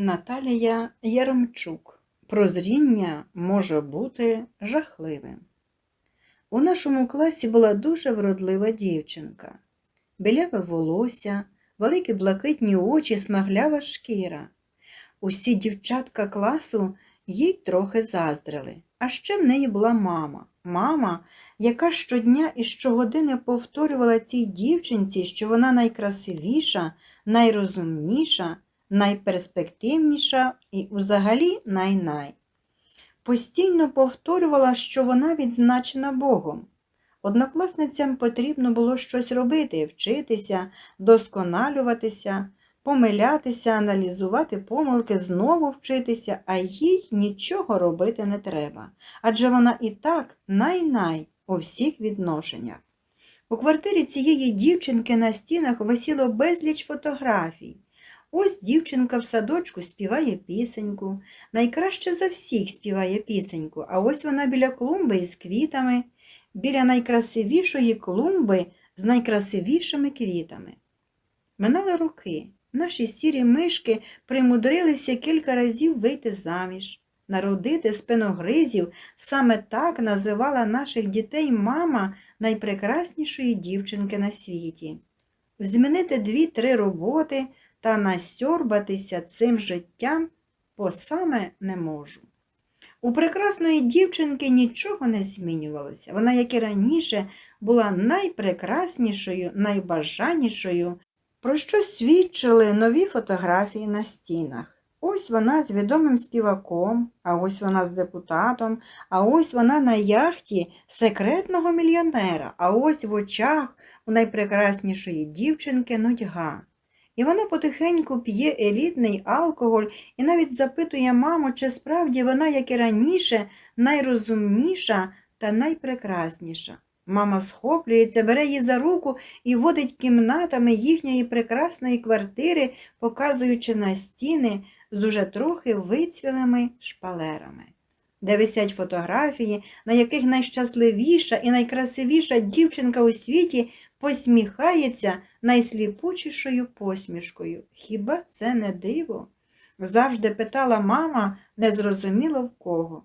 Наталія Яремчук. Прозріння може бути жахливим. У нашому класі була дуже вродлива дівчинка. Біляве волосся, великі блакитні очі, смаглява шкіра. Усі дівчатка класу їй трохи заздрили. А ще в неї була мама. Мама, яка щодня і щогодини повторювала цій дівчинці, що вона найкрасивіша, найрозумніша, найперспективніша і взагалі най-най. Постійно повторювала, що вона відзначена Богом. Однокласницям потрібно було щось робити, вчитися, досконалюватися, помилятися, аналізувати помилки, знову вчитися, а їй нічого робити не треба. Адже вона і так най-най у всіх відношеннях. У квартирі цієї дівчинки на стінах висіло безліч фотографій. Ось дівчинка в садочку співає пісеньку, найкраще за всіх співає пісеньку, а ось вона біля клумби із квітами, біля найкрасивішої клумби з найкрасивішими квітами. Минали роки. Наші сірі мишки примудрилися кілька разів вийти заміж, народити спиногризів. Саме так називала наших дітей мама найпрекраснішої дівчинки на світі. Змінити дві-три роботи та насьорбатися цим життям по саме не можу. У прекрасної дівчинки нічого не змінювалося. Вона, як і раніше, була найпрекраснішою, найбажанішою, про що свідчили нові фотографії на стінах. Ось вона з відомим співаком, а ось вона з депутатом, а ось вона на яхті секретного мільйонера, а ось в очах у найпрекраснішої дівчинки нудьга. І вона потихеньку п'є елітний алкоголь і навіть запитує маму, чи справді вона, як і раніше, найрозумніша та найпрекрасніша. Мама схоплюється, бере її за руку і водить кімнатами їхньої прекрасної квартири, показуючи на стіни з уже трохи вицвілими шпалерами, де висять фотографії, на яких найщасливіша і найкрасивіша дівчинка у світі посміхається найсліпучішою посмішкою. Хіба це не диво? Завжди питала мама, незрозуміло в кого.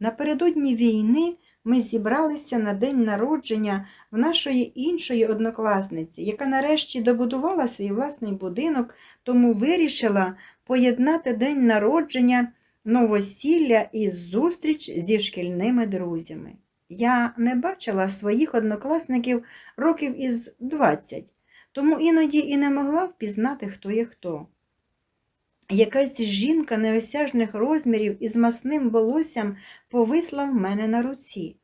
Напередодні війни ми зібралися на день народження в нашої іншої однокласниці, яка нарешті добудувала свій власний будинок, тому вирішила поєднати день народження, новосілля і зустріч зі шкільними друзями. Я не бачила своїх однокласників років із 20, тому іноді і не могла впізнати, хто є хто. Якась жінка неосяжних розмірів із масним волоссям повисла в мене на руці,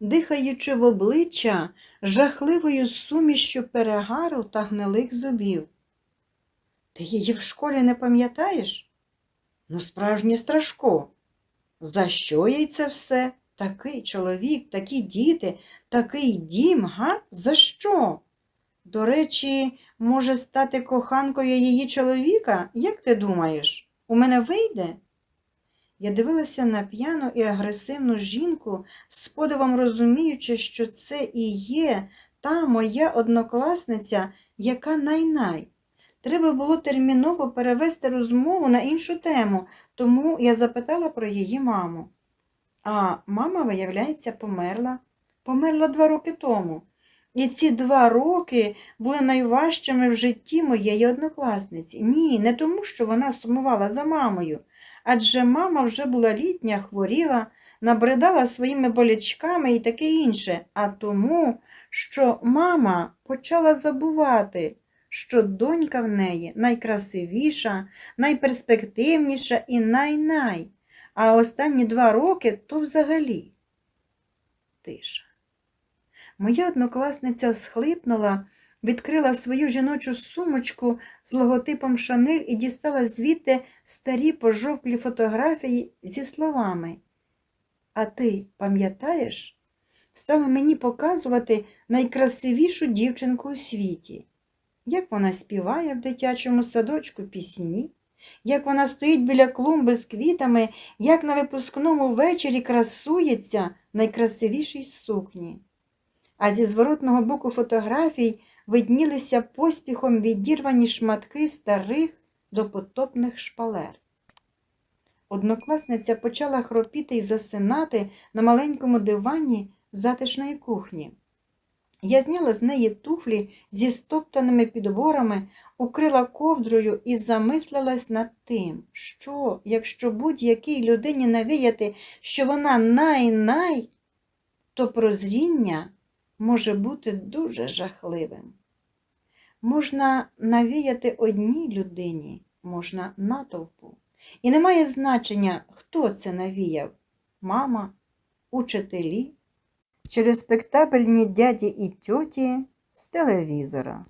дихаючи в обличчя жахливою сумішчю перегару та гнилих зубів. Ти її в школі не пам'ятаєш? Ну, справжнє страшко. За що їй це все? Такий чоловік, такі діти, такий дім, га? За що? До речі, може стати коханкою її чоловіка? Як ти думаєш, у мене вийде? Я дивилася на п'яну і агресивну жінку, з подивом розуміючи, що це і є та моя однокласниця, яка най-най. Треба було терміново перевести розмову на іншу тему, тому я запитала про її маму. А мама, виявляється, померла. Померла два роки тому. І ці два роки були найважчими в житті моєї однокласниці. Ні, не тому, що вона сумувала за мамою, адже мама вже була літня, хворіла, набридала своїми болячками і таке інше, а тому, що мама почала забувати, що донька в неї найкрасивіша, найперспективніша і най-най, а останні два роки то взагалі тиша. Моя однокласниця схлипнула, відкрила свою жіночу сумочку з логотипом Шанель і дістала звідти старі пожовклі фотографії зі словами. А ти пам'ятаєш? Стала мені показувати найкрасивішу дівчинку у світі. Як вона співає в дитячому садочку пісні, як вона стоїть біля клумби з квітами, як на випускному вечорі красується найкрасивішій сукні а зі зворотного боку фотографій виднілися поспіхом відірвані шматки старих до потопних шпалер. Однокласниця почала хропіти і засинати на маленькому дивані затишної кухні. Я зняла з неї туфлі зі стоптаними підборами, укрила ковдрою і замислилась над тим, що, якщо будь-якій людині навіяти, що вона най-най, то прозріння може бути дуже жахливим. Можна навіяти одній людині, можна натовпу. І немає значення, хто це навіяв мама, учителі чи респектабельні дяді і тьоті з телевізора.